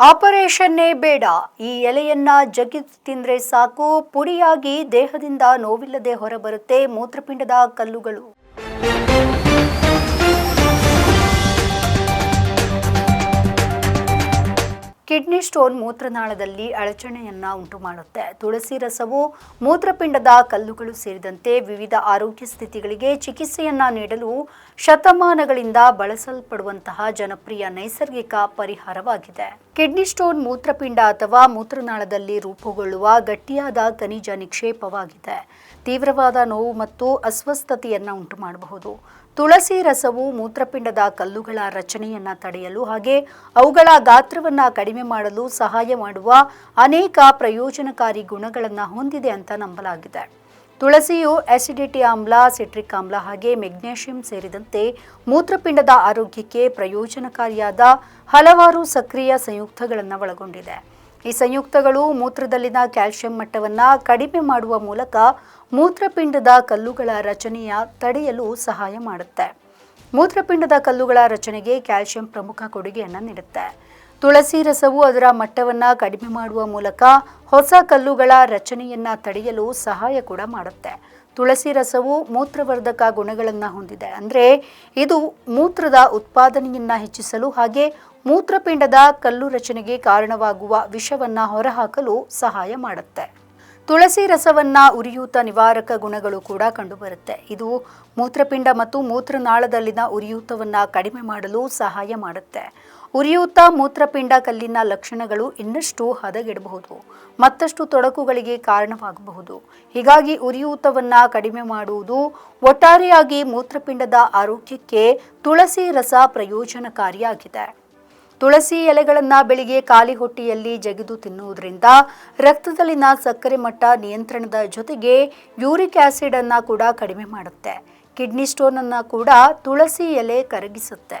ಆಪರೇಷನ್ನೇ ಬೇಡ. ಈ ಎಲೆಯನ್ನ ಜಗಿದು ತಿಂದ್ರೆ ಸಾಕು. ಪುಡಿಯಾಗಿ ದೇಹದಿಂದ ನೋವಿಲ್ಲದೆ ಹೊರಬರುತ್ತೆ ಮೂತ್ರಪಿಂಡದ ಕಲ್ಲುಗಳು. ಕಿಡ್ನಿ ಸ್ಟೋನ್ ಮೂತ್ರನಾಳದಲ್ಲಿ ಅಡಚಣೆಯನ್ನ ಉಂಟು ಮಾಡುತ್ತೆ ತುಳಸಿ ರಸವು ಮೂತ್ರಪಿಂಡದ ಕಲ್ಲುಗಳು ಸೇರಿದಂತೆ ವಿವಿಧ ಆರೋಗ್ಯ ಸ್ಥಿತಿಗಳಿಗೆ ಚಿಕಿತ್ಸೆಯನ್ನ ನೀಡಲು ಶತಮಾನಗಳಿಂದ ಬಳಸಲ್ಪಡುವಂತಹ ಜನಪ್ರಿಯ ನೈಸರ್ಗಿಕ ಪರಿಹಾರವಾಗಿದೆ. ಕಿಡ್ನಿ ಸ್ಟೋನ್ ಮೂತ್ರಪಿಂಡ ಅಥವಾ ಮೂತ್ರನಾಳದಲ್ಲಿ ರೂಪುಗೊಳ್ಳುವ ಗಟ್ಟಿಯಾದ ಖನಿಜ ನಿಕ್ಷೇಪವಾಗಿದೆ. ತೀವ್ರವಾದ ನೋವು ಮತ್ತು ಅಸ್ವಸ್ಥತೆಯನ್ನು ಉಂಟು ಮಾಡಬಹುದು ತುಳಸಿ ರಸವು ಮೂತ್ರಪಿಂಡದ ಕಲ್ಲುಗಳ ರಚನೆಯನ್ನು ತಡೆಯಲು ಹಾಗೆ ಅವುಗಳ ಗಾತ್ರವನ್ನು ಕಡಿಮೆ ಮಾಡಲು ಸಹಾಯ ಮಾಡುವ ಅನೇಕ ಪ್ರಯೋಜನಕಾರಿ ಗುಣಗಳನ್ನು ಹೊಂದಿದೆ ಅಂತ ನಂಬಲಾಗಿದೆ. ತುಳಸಿಯು ಆಸಿಡಿಟಿ ಆಮ್ಲ ಸಿಟ್ರಿಕ್ ಆಮ್ಲ ಹಾಗೆ ಮೆಗ್ನೇಷಿಯಂ ಸೇರಿದಂತೆ ಮೂತ್ರಪಿಂಡದ ಆರೋಗ್ಯಕ್ಕೆ ಪ್ರಯೋಜನಕಾರಿಯಾದ ಹಲವಾರು ಸಕ್ರಿಯ ಸಂಯುಕ್ತಗಳನ್ನು ಒಳಗೊಂಡಿದೆ. ಈ ಸಂಯುಕ್ತಗಳು ಮೂತ್ರದಲ್ಲಿನ ಕ್ಯಾಲ್ಸಿಯಂ ಮಟ್ಟವನ್ನು ಕಡಿಮೆ ಮಾಡುವ ಮೂಲಕ ಮೂತ್ರಪಿಂಡದ ಕಲ್ಲುಗಳ ರಚನೆಯ ತಡೆಯಲು ಸಹಾಯ ಮಾಡುತ್ತೆ. ಮೂತ್ರಪಿಂಡದ ಕಲ್ಲುಗಳ ರಚನೆಗೆ ಕ್ಯಾಲ್ಸಿಯಂ ಪ್ರಮುಖ ಕೊಡುಗೆಯನ್ನು ನೀಡುತ್ತೆ. ತುಳಸಿ ರಸವು ಅದರ ಮಟ್ಟವನ್ನು ಕಡಿಮೆ ಮಾಡುವ ಮೂಲಕ ಹೊಸ ಕಲ್ಲುಗಳ ರಚನೆಯನ್ನ ತಡೆಯಲು ಸಹಾಯ ಕೂಡ ಮಾಡುತ್ತೆ. ತುಳಸಿ ರಸವು ಮೂತ್ರವರ್ಧಕ ಗುಣಗಳನ್ನು ಹೊಂದಿದೆ. ಅಂದರೆ ಇದು ಮೂತ್ರದ ಉತ್ಪಾದನೆಯನ್ನ ಹೆಚ್ಚಿಸಲು ಹಾಗೆ ಮೂತ್ರಪಿಂಡದ ಕಲ್ಲು ರಚನೆಗೆ ಕಾರಣವಾಗುವ ವಿಷವನ್ನ ಹೊರಹಾಕಲು ಸಹಾಯ ಮಾಡುತ್ತೆ. ತುಳಸಿ ರಸವನ್ನ ಉರಿಯೂತ ನಿವಾರಕ ಗುಣಗಳು ಕೂಡ ಕಂಡುಬರುತ್ತೆ. ಇದು ಮೂತ್ರಪಿಂಡ ಮತ್ತು ಮೂತ್ರನಾಳದಲ್ಲಿನ ಉರಿಯೂತವನ್ನ ಕಡಿಮೆ ಮಾಡಲು ಸಹಾಯ ಮಾಡುತ್ತೆ. ಉರಿಯೂತ ಮೂತ್ರಪಿಂಡ ಕಲ್ಲಿನ ಲಕ್ಷಣಗಳು ಇನ್ನಷ್ಟು ಹದಗೆಡಬಹುದು, ಮತ್ತಷ್ಟು ತೊಡಕುಗಳಿಗೆ ಕಾರಣವಾಗಬಹುದು. ಹೀಗಾಗಿ ಉರಿಯೂತವನ್ನ ಕಡಿಮೆ ಮಾಡುವುದು ಒಟ್ಟಾರೆಯಾಗಿ ಮೂತ್ರಪಿಂಡದ ಆರೋಗ್ಯಕ್ಕೆ ತುಳಸಿ ರಸ ಪ್ರಯೋಜನಕಾರಿಯಾಗಿದೆ. ತುಳಸಿ ಎಲೆಗಳನ್ನು ಬೆಳಿಗ್ಗೆ ಖಾಲಿ ಹೊಟ್ಟೆಯಲ್ಲಿ ಜಗಿದು ತಿನ್ನುವುದರಿಂದ ರಕ್ತದಲ್ಲಿನ ಸಕ್ಕರೆ ಮಟ್ಟ ನಿಯಂತ್ರಣದ ಜೊತೆಗೆ ಯೂರಿಕ್ ಆಸಿಡ್ ಅನ್ನ ಕೂಡ ಕಡಿಮೆ ಮಾಡುತ್ತೆ. ಕಿಡ್ನಿ ಸ್ಟೋನ್ ಅನ್ನ ಕೂಡ ತುಳಸಿ ಎಲೆ ಕರಗಿಸುತ್ತೆ.